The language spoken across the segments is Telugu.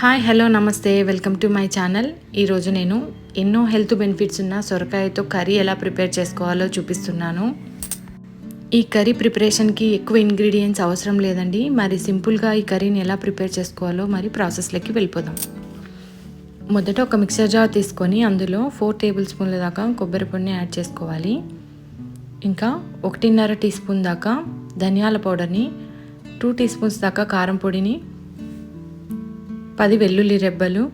హాయ్ హలో నమస్తే. Welcome to my channel. ఈరోజు నేను ఎన్నో హెల్త్ బెనిఫిట్స్ ఉన్న సొరకాయతో కర్రీ ఎలా ప్రిపేర్ చేసుకోవాలో చూపిస్తున్నాను. ఈ కర్రీ ప్రిపరేషన్కి ఎక్కువ ఇంగ్రీడియంట్స్ అవసరం లేదండి. మరి సింపుల్గా ఈ కర్రీని ఎలా ప్రిపేర్ చేసుకోవాలో మరి ప్రాసెస్లోకి వెళ్ళిపోదాం. మొదట ఒక మిక్సర్ జార్ తీసుకొని అందులో ఫోర్ టేబుల్ స్పూన్ల దాకా కొబ్బరి పొడిని యాడ్ చేసుకోవాలి. ఇంకా ఒకటిన్నర టీ స్పూన్ దాకా ధనియాల పౌడర్ని టూ టీ స్పూన్స్ దాకా కారం పొడిని పది వెల్లుల్లి రెబ్బలు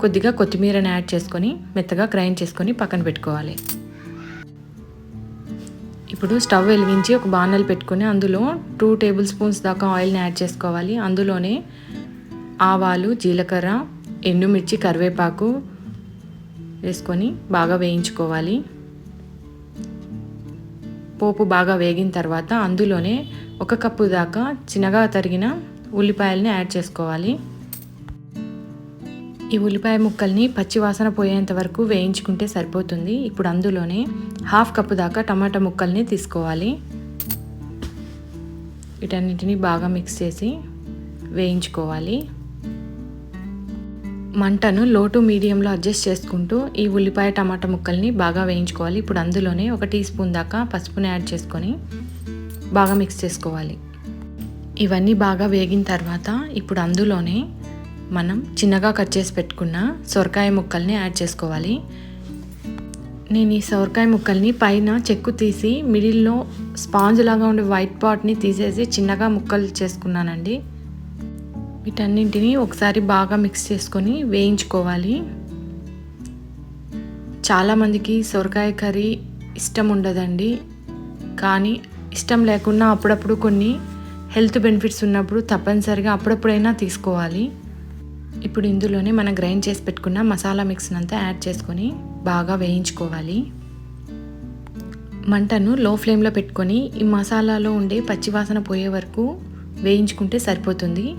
కొద్దిగా కొత్తిమీరని యాడ్ చేసుకొని మెత్తగా గ్రైండ్ చేసుకొని పక్కన పెట్టుకోవాలి. ఇప్పుడు స్టవ్ వెలిగించి ఒక బాణలు పెట్టుకొని అందులో టూ టేబుల్ స్పూన్స్ దాకా ఆయిల్ని యాడ్ చేసుకోవాలి. అందులోనే ఆవాలు జీలకర్ర ఎండుమిర్చి కరివేపాకు వేసుకొని బాగా వేయించుకోవాలి. పోపు బాగా వేగిన తర్వాత అందులోనే ఒక కప్పు దాకా చిన్నగా తరిగిన ఉల్లిపాయలని యాడ్ చేసుకోవాలి. ఈ ఉల్లిపాయ ముక్కల్ని పచ్చివాసన పోయేంత వరకు వేయించుకుంటే సరిపోతుంది. ఇప్పుడు అందులోనే హాఫ్ కప్పు దాకా టమాటా ముక్కల్ని తీసుకోవాలి. వీటన్నిటిని బాగా మిక్స్ చేసి వేయించుకోవాలి. మంటను లో టు మీడియంలో అడ్జస్ట్ చేసుకుంటూ ఈ ఉల్లిపాయ టమాటా ముక్కల్ని బాగా వేయించుకోవాలి. ఇప్పుడు అందులోనే ఒక టీ స్పూన్ దాకా పసుపుని యాడ్ చేసుకొని బాగా మిక్స్ చేసుకోవాలి. ఇవన్నీ బాగా వేగిన తర్వాత ఇప్పుడు అందులోనే మనం చిన్నగా కట్ చేసి పెట్టుకున్న సొరకాయ ముక్కల్ని యాడ్ చేసుకోవాలి. నేను ఈ సొరకాయ ముక్కల్ని పైన చెక్కు తీసి మిడిల్లో స్పాంజ్ లాగా ఉండే వైట్ పాట్ని తీసేసి చిన్నగా ముక్కలు చేసుకున్నానండి. వీటన్నింటిని ఒకసారి బాగా మిక్స్ చేసుకొని వేయించుకోవాలి. చాలామందికి సొరకాయ కర్రీ ఇష్టం ఉండదండి. కానీ ఇష్టం లేకున్నా అప్పుడప్పుడు కొన్ని హెల్త్ బెనిఫిట్స్ ఉన్నప్పుడు తప్పనిసరిగా అప్పుడప్పుడైనా తీసుకోవాలి. ఇప్పుడు ఇందులోనే మనం గ్రైండ్ చేసి పెట్టుకున్న మసాలా మిక్స్ని అంతా యాడ్ చేసుకొని బాగా వేయించుకోవాలి. మంటను లో ఫ్లేమ్లో పెట్టుకొని ఈ మసాలాలో ఉండే పచ్చివాసన పోయే వరకు వేయించుకుంటే సరిపోతుంది.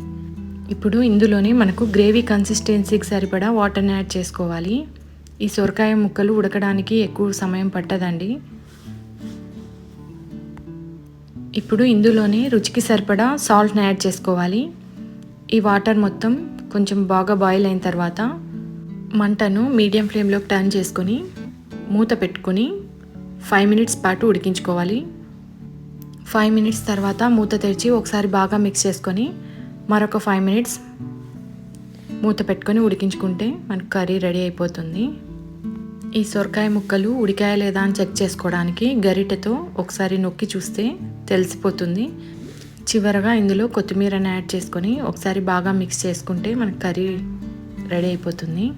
ఇప్పుడు ఇందులోనే మనకు గ్రేవీ కన్సిస్టెన్సీకి సరిపడా వాటర్ని యాడ్ చేసుకోవాలి. ఈ సొరకాయ ముక్కలు ఉడకడానికి ఎక్కువ సమయం పట్టదండి. ఇప్పుడు ఇందులోనే రుచికి సరిపడా సాల్ట్ని యాడ్ చేసుకోవాలి. ఈ వాటర్ మొత్తం కొంచెం బాగా బాయిల్ అయిన తర్వాత మంటను మీడియం ఫ్లేమ్లోకి టర్న్ చేసుకొని మూత పెట్టుకొని ఫైవ్ మినిట్స్ పాటు ఉడికించుకోవాలి. ఫైవ్ మినిట్స్ తర్వాత మూత తెరిచి ఒకసారి బాగా మిక్స్ చేసుకొని మరొక ఫైవ్ మినిట్స్ మూత పెట్టుకొని ఉడికించుకుంటే మనకు కర్రీ రెడీ అయిపోతుంది. ఈ సొరకాయ ముక్కలు ఉడికాయ లేదా అని చెక్ చేసుకోవడానికి గరిటెతో ఒకసారి నొక్కి చూస్తే తెలిసిపోతుంది. చివరగా ఇందులో కొత్తిమీరని యాడ్ చేసుకొని ఒకసారి బాగా మిక్స్ చేసుకుంటే మనకు కర్రీ రెడీ అయిపోతుంది.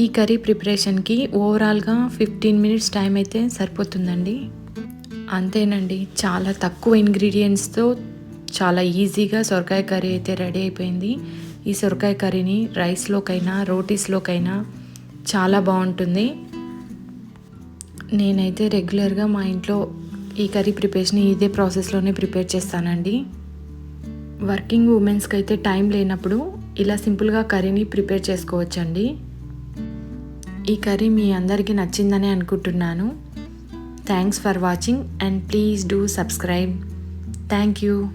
ఈ కర్రీ ప్రిపరేషన్కి ఓవరాల్గా ఫిఫ్టీన్ మినిట్స్ టైం అయితే సరిపోతుందండి. అంతేనండి చాలా తక్కువ ఇంగ్రీడియంట్స్తో చాలా ఈజీగా సొరకాయ కర్రీ అయితే రెడీ అయిపోయింది. ఈ సొరకాయ కర్రీని రైస్లోకైనా రోటీస్లోకైనా చాలా బాగుంటుంది. నేనైతే రెగ్యులర్గా మా ఇంట్లో ఈ కర్రీ ప్రిపరేషన్ ఇదే ప్రాసెస్లోనే ప్రిపేర్ చేస్తానండి. వర్కింగ్ ఉమెన్స్కి అయితే టైం లేనప్పుడు ఇలా సింపుల్గా కర్రీని ప్రిపేర్ చేసుకోవచ్చండి. ఈ కర్రీ మీ అందరికీ నచ్చిందని అనుకుంటున్నాను. Thanks for watching and please do subscribe. Thank you.